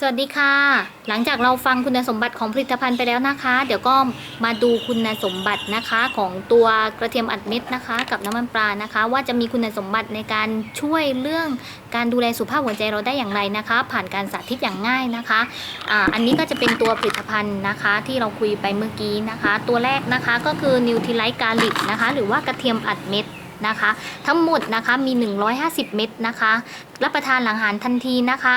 สวัสดีค่ะ หลังจากเราฟังคุณสมบัติของผลิตภัณฑ์ไปแล้วนะคะ เดี๋ยวก็มาดูคุณสมบัตินะคะของตัวกระเทียมอัดเม็ดนะคะ กับน้ำมันปลานะคะ ว่าจะมีคุณสมบัติในการช่วยเรื่องการดูแลสุขภาพหัวใจเราได้อย่างไรนะคะ ผ่านการสาธิตอย่างง่ายนะคะอ่าอันนี้ก็จะเป็นตัวผลิตภัณฑ์นะคะ ที่เราคุยไปเมื่อกี้นะคะ ตัวแรกนะคะก็คือนิวท i ไลท์กาลิกนะคะ หรือว่ากระเทียมอัดเม็ดนะคะทั้งหมดนะคะมี 150 เม็ดนะคะ รับประทานหลังอาหารทันทีนะคะ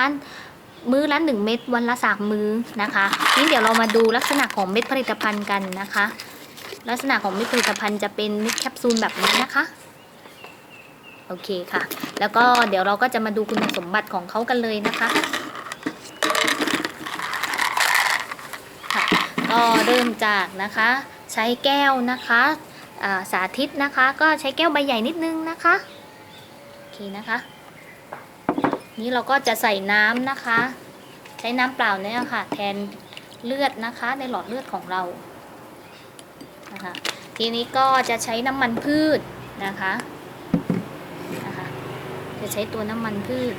มื้อละ 1 เม็ดวันละ 3 มื้อนะคะนี่เดี๋ยวเรามาดูลักษณะของเม็ดผลิตภัณฑ์กันนะคะ ลักษณะของเม็ดผลิตภัณฑ์จะเป็นเม็ดแคปซูลแบบนี้นะคะโอเคค่ะ แล้วก็เดี๋ยวเราก็จะมาดูคุณสมบัติของเขากันเลยนะคะค่ะก็เริ่มจากนะคะ ใช้แก้วนะคะสาธิตนะคะ ก็ใช้แก้วใบใหญ่นิดนึงนะคะ โอเคนะคะ นี่เราก็จะใส่น้ำนะคะ ใช้น้ำเปล่าเนี่ยค่ะ แทนเลือดนะคะ ในหลอดเลือดของเรานะคะทีนี้ก็จะใช้น้ำมันพืชนะคะนะคะ จะใช้ตัวน้ำมันพืช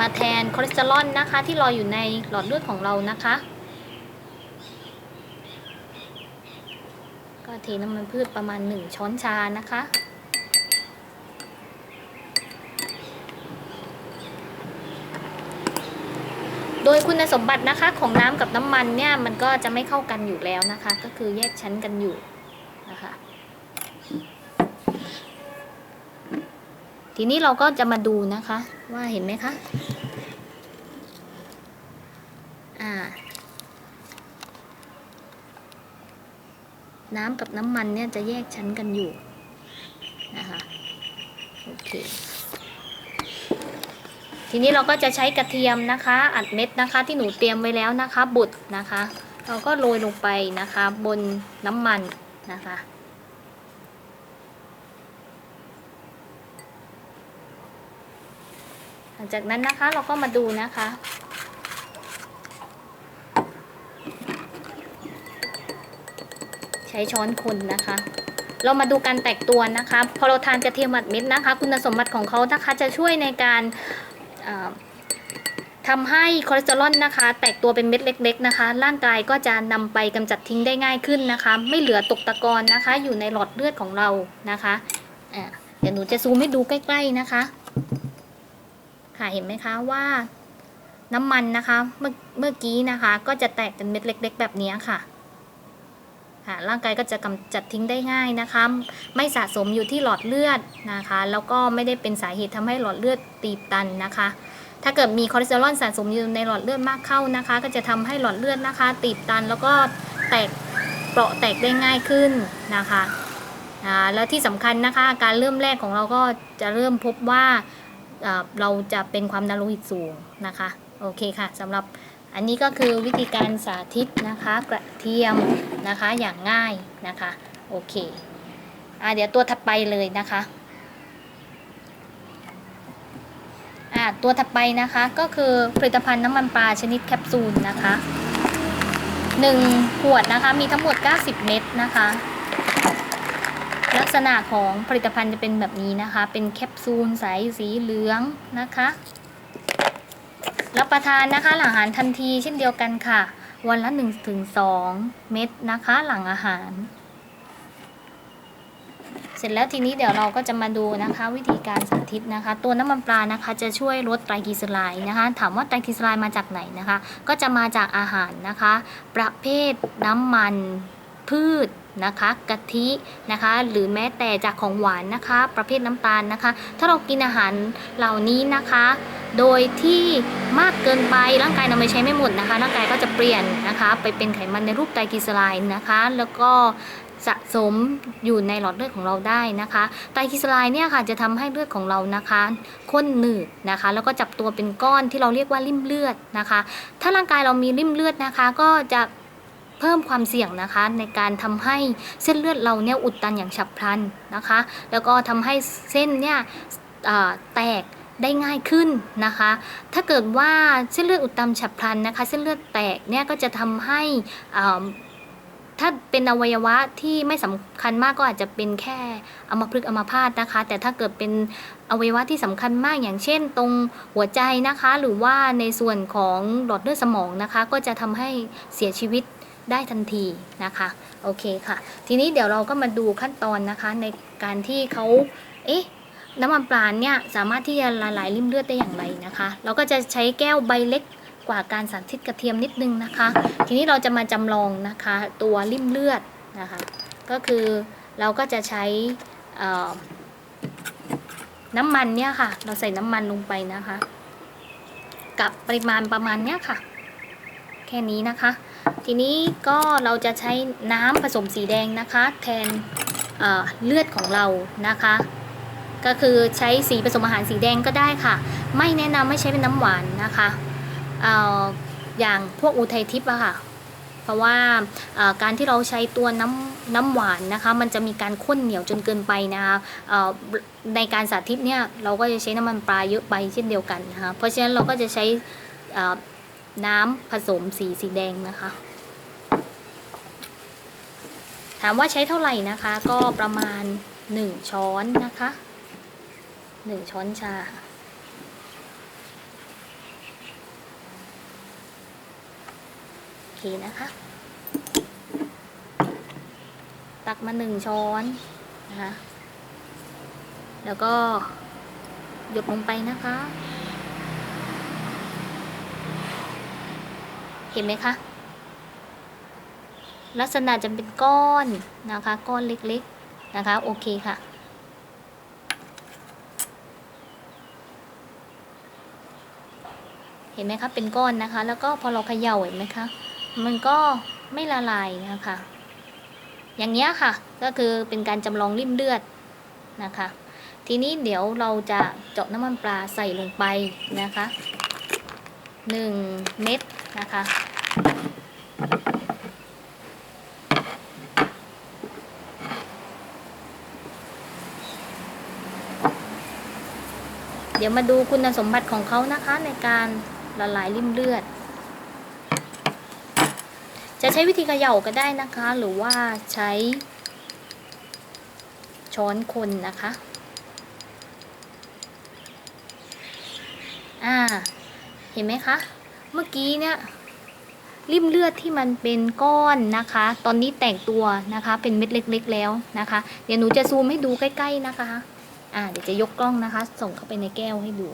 มาแทนคอเลสเตอรอลนะคะ ที่ลอยอยู่ในหลอดเลือดของเรานะคะ ก็เทน้ำมันพืชประมาณ 1 ช้อนชานะคะ โดยคุณสมบัตินะคะของน้ำกับน้ำมันเนี่ยมันก็จะไม่เข้ากันอยู่แล้วนะคะ ก็คือแยกชั้นกันอยู่นะคะ ทีนี้เราก็จะมาดูนะคะ ว่าเห็นไหมคะอ่าน้ำกับน้ำมันเนี่ยจะแยกชั้นกันอยู่นะคะโอเค ทีนี้เราก็จะใช้กระเทียมนะคะ อัดเม็ดนะคะที่หนูเตรียมไว้แล้วนะคะบดนะคะ เราก็โรยลงไปนะคะ บนน้ำมันนะคะหลังจากนั้นนะคะเราก็มาดูนะคะใช้ช้อนคนนะคะ เรามาดูการแตกตัวนะคะ พอเราทานกระเทียมอัดเม็ดนะคะ คุณสมบัติของเขานะคะจะช่วยในการ ทำให้คอเลสเตอรอลนะคะ แตกตัวเป็นเม็ดเล็ก ๆ นะคะ ร่างกายก็จะนำไปกำจัดทิ้งได้ง่ายขึ้นนะคะ ไม่เหลือตกตะกอนนะคะ อยู่ในหลอดเลือดของเรานะคะเดี๋ยวหนูจะซูมให้ดูใกล้ ๆนะคะ ค่ะเห็นไหมคะว่าน้ำมันนะคะ เมื่อเมื่อกี้นะคะ ก็จะแตกเป็นเม็ดเล็ก ๆ แบบนี้ค่ะ ค่ะร่างกายก็จะกำจัดทิ้งได้ง่ายนะคะ ไม่สะสมอยู่ที่หลอดเลือดนะคะ แล้วก็ไม่ได้เป็นสาเหตุทำให้หลอดเลือดตีบตันนะคะ ถ้าเกิดมีคอเลสเตอรอลสะสมอยู่ในหลอดเลือดมากเข้านะคะ ก็จะทำให้หลอดเลือดนะคะ ตีบตันแล้วก็แตกเปราะแตกได้ง่ายขึ้นนะคะแล้วที่สำคัญนะคะอาการเริ่มแรกของเราก็จะเริ่มพบว่าอ่าเราจะเป็นความดันโลหิตสูงนะคะ โอเคค่ะสำหรับ อันนี้ก็คือวิธีการสาธิตนะคะกระเทียมนะคะอย่างง่ายนะคะโอเคอ่าเดี๋ยวตัวถัดไปเลยนะคะอ่าตัวถัดไปนะคะก็คือผลิตภัณฑ์น้ำมันปลาชนิดแคปซูลนะคะ1ขวดนะคะมีทั้งหมด 90 เม็ดนะคะ ลักษณะของผลิตภัณฑ์จะเป็นแบบนี้นะคะ เป็นแคปซูลใสสีเหลืองนะคะ รับประทานนะคะหลังอาหารทันทีเช่นเดียวกันค่ะ วันละ1ถึง2เม็ดนะคะหลังอาหาร เสร็จแล้วทีนี้เดี๋ยวเราก็จะมาดูนะคะ วิธีการสาธิตนะคะ ตัวน้ำมันปลานะคะจะช่วยลดไตรกลีเซอไรด์นะคะ ถามว่าไตรกลีเซอไรด์มาจากไหนนะคะ ก็จะมาจากอาหารนะคะ ประเภทน้ำมันพืชนะคะกะทินะคะหรือแม้แต่จากของหวานนะคะ ประเภทน้ำตาลนะคะ ถ้าเรากินอาหารเหล่านี้นะคะ โดยที่มากเกินไปร่างกายนำไปใช้ไม่หมดนะคะ ร่างกายก็จะเปลี่ยนนะคะ ไปเป็นไขมันในรูปไตรกลีเซอไรด์นะคะ แล้วก็สะสมอยู่ในหลอดเลือดของเราได้นะคะ ไตรกลีเซอไรด์เนี่ยค่ะจะทำให้เลือดของเรานะคะข้นหนืดนะคะ แล้วก็จับตัวเป็นก้อนที่เราเรียกว่าริ่มเลือดนะคะ ถ้าร่างกายเรามีริ่มเลือดนะคะ ก็จะเพิ่มความเสี่ยงนะคะ ในการทำให้เส้นเลือดเราเนี่ยอุดตันอย่างฉับพลันนะคะ แล้วก็ทำให้เส้นเนี่ยแตก ได้ง่ายขึ้นนะคะ ถ้าเกิดว่าเส้นเลือดอุดตันฉับพลันนะคะ เส้นเลือดแตกเนี่ยก็จะทำให้ถ้าเป็นอวัยวะที่ไม่สำคัญมากก็อาจจะเป็นแค่อัมพฤกษ์อัมพาตนะคะ แต่ถ้าเกิดเป็นอวัยวะที่สำคัญมากอย่างเช่น ตรงหัวใจนะคะ หรือว่าในส่วนของหลอดเลือดสมองนะคะ ก็จะทำให้เสียชีวิตได้ทันทีนะคะโอเคค่ะ ทีนี้เดี๋ยวเราก็มาดูขั้นตอนนะคะในการที่เขาเอ๊ะ น้ำมันปลาเนี่ยสามารถที่จะละลายริ่มเลือดได้อย่างไรนะคะ เราก็จะใช้แก้วใบเล็กกว่าการสาธิตกระเทียมนิดนึงนะคะ ทีนี้เราจะมาจำลองนะคะตัวริ่มเลือดนะคะ ก็คือเราก็จะใช้น้ำมันเนี่ยค่ะ เราใส่น้ำมันลงไปนะคะ กับปริมาณประมาณเนี้ยค่ะ แค่นี้นะคะ ทีนี้ก็เราจะใช้น้ำผสมสีแดงนะคะ แทนเเลือดของเรานะคะ ก็คือใช้สีผสมอาหารสีแดงก็ได้ค่ะ ไม่แนะนำไม่ใช้เป็นน้ำหวานนะคะเอ่ออย่างพวกอุทัยทิพย์อะค่ะ เพราะว่าการที่เราใช้ตัวน้ำน้ำหวานนะคะ มันจะมีการข้นเหนียวจนเกินไปนะคะในการสาธิตเนี่ยเราก็จะใช้น้ำมันปลาเยอะไปเช่นเดียวกันนะคะ เพราะฉะนั้นเราก็จะใช้น้ำผสมสีสีแดงนะคะ ถามว่าใช้เท่าไหร่นะคะ ก็ประมาณ 1 ช้อนนะคะ 1ช้อนชา โอเคนะคะ ตักมาหนึ่งช้อนนะคะ แล้วก็หยดลงไปนะคะ เห็นไหมคะ ลักษณะจะเป็นก้อนนะคะ ก้อนเล็กๆ นะคะ โอเคค่ะ เห็นไหมคะเป็นก้อนนะคะ แล้วก็พอเราเขย่าเห็นไหมคะมันก็ไม่ละลายนะคะอย่างเนี้ยค่ะก็คือเป็นการจำลองริ่มเลือดนะคะ ทีนี้เดี๋ยวเราจะเจาะน้ำมันปลาใส่ลงไปนะคะหนึ่งเม็ดนะคะเดี๋ยวมาดูคุณสมบัติของเขานะคะในการ ละลายริ่มเลือด จะใช้วิธีเขย่าก็ได้นะคะ หรือว่าใช้ ช้อนคนนะคะ อ่า เห็นไหมคะ เมื่อกี้เนี่ยริ่มเลือดที่มันเป็นก้อนนะคะ ตอนนี้แตกตัวนะคะ เป็นเม็ดเล็ก ๆ แล้วนะคะ เดี๋ยวหนูจะซูมให้ดูใกล้ ๆ นะคะ อ่า เดี๋ยวจะยกกล้องนะคะ ส่งเข้าไปในแก้วให้ดู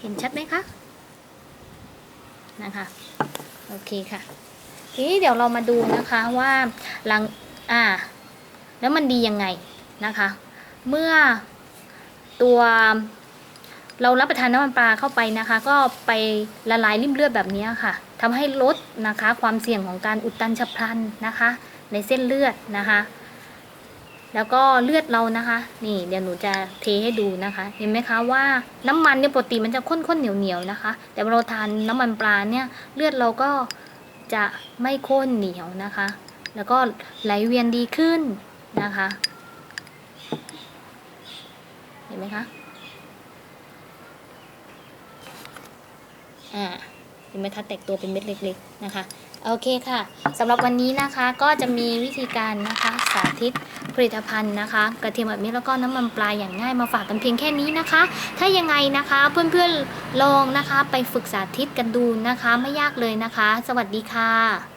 เห็นชัดไหมคะ นะคะ โอเคค่ะ ทีนี้เดี๋ยวเรามาดูนะคะว่าหลัง อ่า แล้วมันดียังไงนะคะ เมื่อตัวเรารับประทานน้ำมันปลาเข้าไปนะคะ ก็ไปละลายริ่มเลือดแบบนี้ค่ะทำให้ลดนะคะ ความเสี่ยงของการอุดตันฉับพลันนะคะ ในเส้นเลือดนะคะ แล้วก็เลือดเรานะคะ นี่เดี๋ยวหนูจะเทให้ดูนะคะ เห็นไหมคะว่าน้ำมันเนี่ยปกติมันจะข้นๆเหนียวๆนะคะ แต่เราทานน้ำมันปลาเนี่ยเลือดเราก็จะไม่ข้นเหนียวนะคะ แล้วก็ไหลเวียนดีขึ้นนะคะ เห็นไหมคะอ่าเห็นไหมคะแตกตัวเป็นเม็ดเล็ก ๆ นะคะ โอเคค่ะสำหรับวันนี้นะคะก็จะมีวิธีการนะคะสาธิตผลิตภัณฑ์นะคะ กระเทียมแบบนี้แล้วก็น้ำมันปลาอย่างง่ายมาฝากกันเพียงแค่นี้นะคะ ถ้ายังไงนะคะเพื่อนๆลองนะคะไปฝึกสาธิตกันดูนะคะ ไม่ยากเลยนะคะ สวัสดีค่ะ